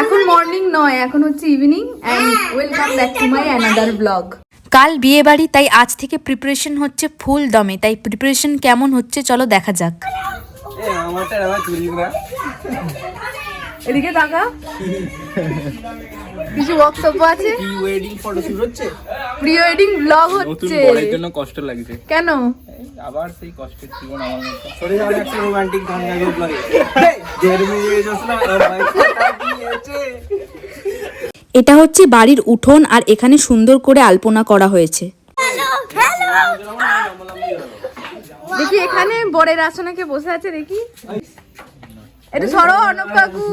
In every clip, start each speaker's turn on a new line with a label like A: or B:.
A: এখন মর্নিং নয় এখন হচ্ছে evening and welcome back to my another blog
B: কাল বিয়ে বাড়ি তাই আজ থেকে প্রিপারেশন হচ্ছে ফুল দমে। তাই প্রিপারেশন কেমন হচ্ছে চলো দেখা যাক।
A: এদিকে তাকা। কিছু বক্তব্য আছে?
C: প্রি ওয়েডিং ফটো শুট হচ্ছে?
A: প্রি ওয়েডিং ব্লগ হচ্ছে।
C: জন্য কষ্ট লাগছে।
A: কেন?
C: আবার সেই কষ্টের জীবন আমার সরে যাও একটা রোমান্টিক গান গাইবো ব্লগে দিয়েছে
B: এটা হচ্ছে বাড়ির উঠোন আর এখানে সুন্দর করে আলপনা করা হয়েছে।
A: দেখি এখানে বরের আসনাকে বসে আছে দেখি। একটু সরো অর্ণব কাকু।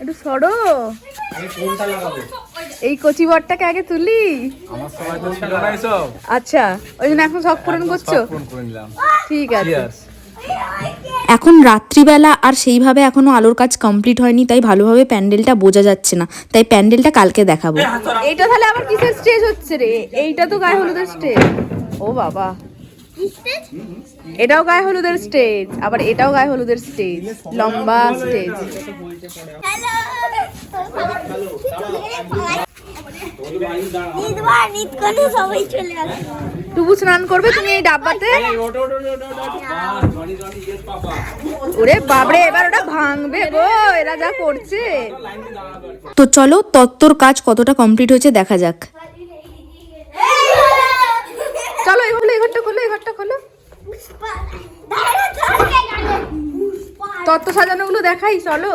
A: একটু সরো। এই কচি বরটাকে আগে তুলি?
C: আমার সময় তো ছিল না এসব।
A: আচ্ছা ওই জন্য এখন শখ পূরণ করছ?
C: ফোন করে নিলাম।
A: ঠিক আছে।
B: এখন রাত্রিবেলা আর সেইভাবে এখনও আলোর কাজ কমপ্লিট হয়নি তাই ভালোভাবে প্যান্ডেলটা বোঝা যাচ্ছে না। তাই প্যান্ডেলটা কালকে দেখাবো।
A: এইটা তাহলে আবার কিসের স্টেজ হচ্ছে রে? এইটা তো গায়ে হলুদের স্টেজ ও বাবা। এটাও গায়ে হলুদের স্টেজ আবার এটাও গায়ে হলুদের স্টেজ লম্বা স্টেজ
D: সবাই চলে আসে।
A: টুবু স্নান করবে তুমি এই ডাব্বাতে? ওরে বাবরে এবার ওটা ভাঙবে গো এরা যা করছে।
B: তো চলো তত্ত্বর কাজ কতটা কমপ্লিট হয়েছে দেখা যাক।
A: চলো এই হলো এই ঘরটা খোলো এই ঘরটা খোলো। তত্ত্ব সাজানোগুলো দেখাই চলো।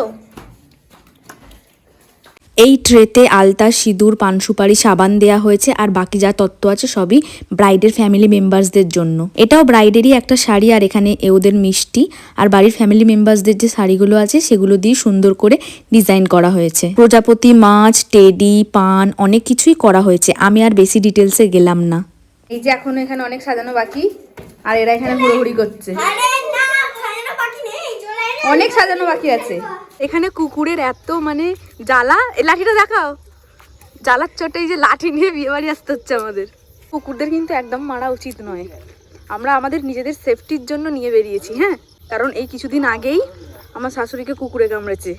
B: এই ট্রেতে আলতা সিঁদুর পান সুপারি সাবান দেয়া হয়েছে আর বাকি যা তত্ত্ব আছে সবই ব্রাইডের ফ্যামিলি মেম্বার্সদের জন্য। এটাও ব্রাইডেরই একটা শাড়ি আর এখানে এ ওদের মিষ্টি। আর বাড়ির ফ্যামিলি মেম্বার্সদের যে শাড়িগুলো আছে সেগুলো দিয়ে সুন্দর করে ডিজাইন করা হয়েছে। প্রজাপতি মাছ টেডি পান অনেক কিছুই করা হয়েছে। আমি আর বেশি ডিটেলসে গেলাম না।
A: এই যে এখনও এখানে অনেক সাজানো বাকি। আর এরা এখানে হুড়োহুড়ি করছে।
D: আরে না খায়না বাকি নেই চলে আয় না।
A: অনেক সাজানো বাকি আছে। এখানে কুকুরের এত মানে জ্বালা, এই লাঠিটা দেখাও। জ্বালার চটে যে লাঠি নিয়ে বিয়ে বাড়ি আসতে হচ্ছে আমাদের। কুকুরদের কিন্তু একদম মারা উচিত নয়। আমরা আমাদের নিজেদের সেফটির জন্য নিয়ে বেরিয়েছি হ্যাঁ? কারণ এই কিছুদিন আগেই আমার শাশুড়িকে কুকুরে কামড়েছে।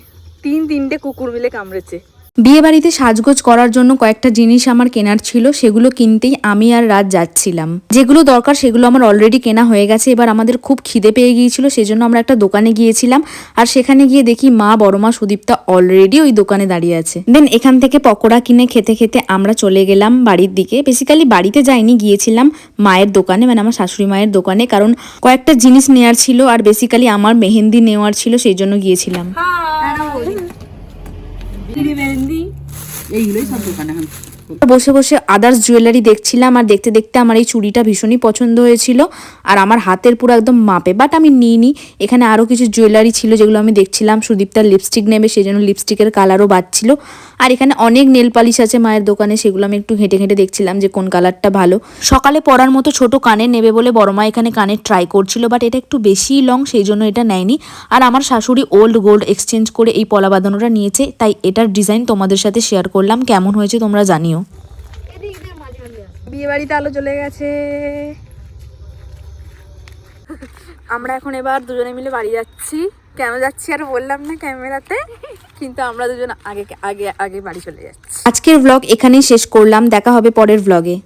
A: তিন তিনটে কুকুর মিলে কামড়েছে।
B: বিয়ে বাড়িতে সাজগোজ করার জন্য কয়েকটা জিনিস আমার কেনার ছিল, সেগুলো কিনতেই আমি আর রাত যাচ্ছিলাম। যেগুলো দরকার, সেগুলো আমার অলরেডি কেনা হয়ে গেছে। এবার আমাদের খুব খিদে পেয়ে গিয়েছিল, সেজন্য আমরা একটা দোকানে গিয়েছিলাম আর সেখানে গিয়ে দেখি মা বড় মা সুদীপ্তা অলরেডি ওই দোকানে দাঁড়িয়ে আছে। দেন এখান থেকে পকোড়া কিনে খেতে খেতে আমরা চলে গেলাম বাড়ির দিকে। বেসিক্যালি বাড়িতে যাইনি, গিয়েছিলাম মায়ের দোকানে মানে আমার শাশুড়ি মায়ের দোকানে, কারণ কয়েকটা জিনিস নেওয়ার ছিল আর বেসিক্যালি আমার মেহেন্দি নেওয়ার ছিল, সেই জন্য গিয়েছিলাম। Ini di Bendi. Ya, Yulis satu kanahan. বসে বসে আদার্স জুয়েলারি দেখছিলাম আর দেখতে দেখতে আমার এই চুড়িটা ভীষণই পছন্দ হয়েছিল আর আমার হাতের পুরো একদম মাপে বাট আমি নিইনি। এখানে আরও কিছু জুয়েলারি ছিল যেগুলো আমি দেখছিলাম। সুদীপ্তার লিপস্টিক নেবে সেই জন্য লিপস্টিকের কালারও বাজছিল আর এখানে অনেক নেল পালিশ আছে মায়ের দোকানে, সেগুলো আমি একটু ঘেঁটে ঘেঁটে দেখছিলাম যে কোন কালারটা ভালো। সকালে পরার মতো ছোট কানে নেবে বলে বড় মা এখানে কানে ট্রাই করছিল বাট এটা একটু বেশি লং সেই জন্য এটা নেয়নি। আর আমার শাশুড়ি ওল্ড গোল্ড এক্সচেঞ্জ করে এই পলা বাঁধানোটা নিয়েছে, তাই এটার ডিজাইন তোমাদের সাথে শেয়ার করলাম। কেমন হয়েছে তোমরা জানিও।
A: বিয়ে বাড়িতে আলো চলে গেছে। আমরা এখন এবার দুজনে মিলে বাড়ি যাচ্ছি। কেন যাচ্ছি আর বললাম না ক্যামেরাতে, কিন্তু আমরা দুজন আগে আগে আগে বাড়ি চলে যাচ্ছি।
B: আজকের ব্লগ এখানেই শেষ করলাম। দেখা হবে পরের ব্লগে